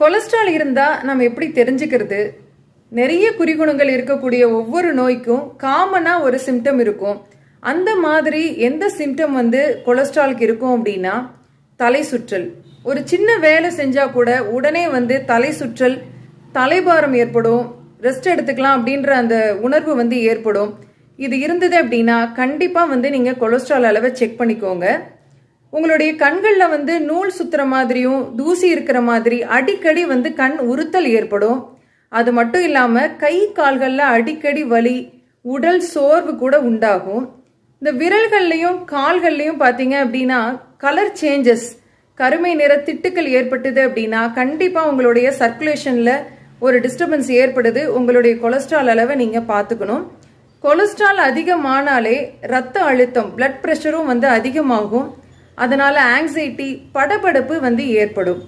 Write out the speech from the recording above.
Cholesterol இருந்தால் நம்ம எப்படி தெரிஞ்சுக்கிறது? நிறைய குறிகுணங்கள் இருக்கக்கூடிய ஒவ்வொரு நோய்க்கும் காமனாக ஒரு சிம்டம் இருக்கும். அந்த மாதிரி எந்த சிம்டம் வந்து கொலஸ்ட்ராலுக்கு இருக்கும் அப்படின்னா தலை சுற்றல் ஒரு சின்ன வேலை செஞ்சால் கூட உடனே வந்து தலை சுற்றல் தலைபாரம் ஏற்படும் ரெஸ்ட் எடுத்துக்கலாம் அப்படின்ற அந்த உணர்வு வந்து ஏற்படும். இது இருந்தது அப்படின்னா கண்டிப்பாக வந்து நீங்கள் கொலஸ்ட்ரால் அளவை செக் பண்ணிக்கோங்க. உங்களுடைய கண்களில் வந்து நூல் சுத்துற மாதிரியும் தூசி இருக்கிற மாதிரி அடிக்கடி வந்து கண் உறுத்தல் ஏற்படும். அது மட்டும் இல்லாமல் கை கால்களில் அடிக்கடி வலி உடல் சோர்வு கூட உண்டாகும். இந்த விரல்கள்லையும் கால்கள்லையும் பார்த்தீங்க அப்படின்னா கலர் சேஞ்சஸ் கருமை நிற திட்டுக்கள் ஏற்பட்டது அப்படின்னா கண்டிப்பாக உங்களுடைய சர்க்குலேஷனில் ஒரு டிஸ்டர்பன்ஸ் ஏற்படுது. உங்களுடைய கொலஸ்ட்ரால் அளவை நீங்கள் பார்த்துக்கணும் கொலஸ்ட்ரால் அதிகமானாலே ரத்த அழுத்தம் பிளட் ப்ரெஷரும் வந்து அதிகமாகும். அதனால் ஆங்ஸைட்டி படபடப்பு வந்து ஏற்படும்.